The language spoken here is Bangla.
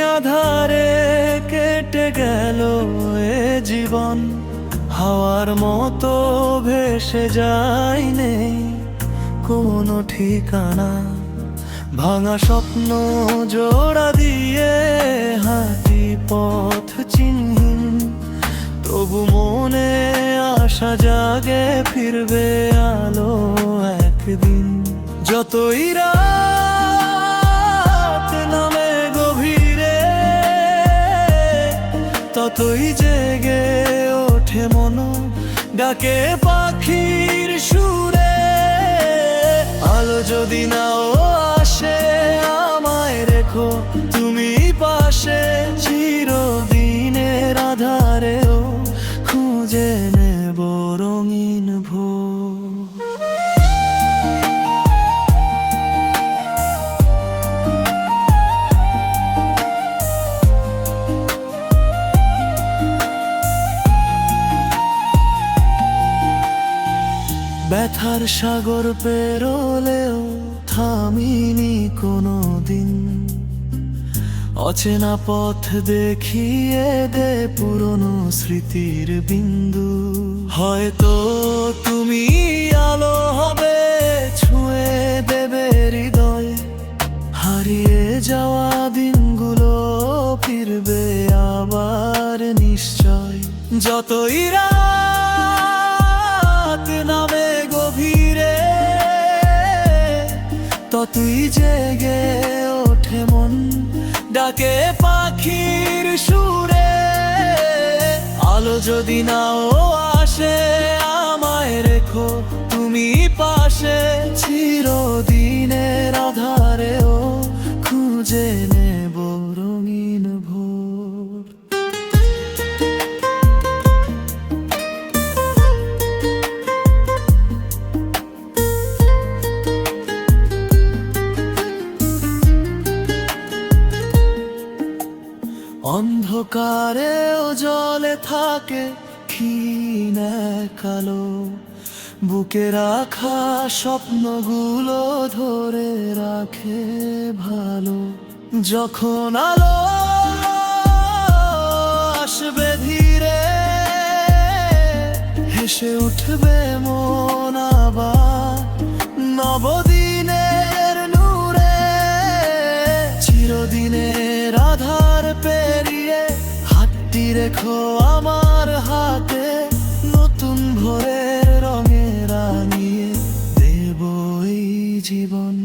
আধারে কেটে গেল এ জীবন। হাওয়ার মতো ভেসে যায় নেই কোনো ঠিকানা। ভাঙা স্বপ্ন জোড়া দিয়ে হাঁটি পথ চিহ্ন। তবু মনে আশা জাগে ফিরবে আলো একদিন। যতই রাত ততই জেগে ওঠে মন ডাকে পাখির সুরে। আলো যদি নাও আসে আমায় রেখো। ব্যথার সাগর পেরোলেও থামিনি কোনো দিন অচেনা পথ দেখিয়ে দে পুরনো স্মৃতির বিন্দু। হয়তো তুমি ততই জেগে ওঠে মন ডাকে পাখির সুরে আলো যদি নাও আসে অন্ধকারেও জলে থাকে ক্ষীণ কালো। বুকে রাখা স্বপ্নগুলো ধরে রাখে ভালো। যখন আলো আসবে ধীরে, হেসে উঠবে মন আবার। নবদিনের রেখো আমার হাতে নতুন ভোরের রঙে রাঙিয়ে দেবই জীবন।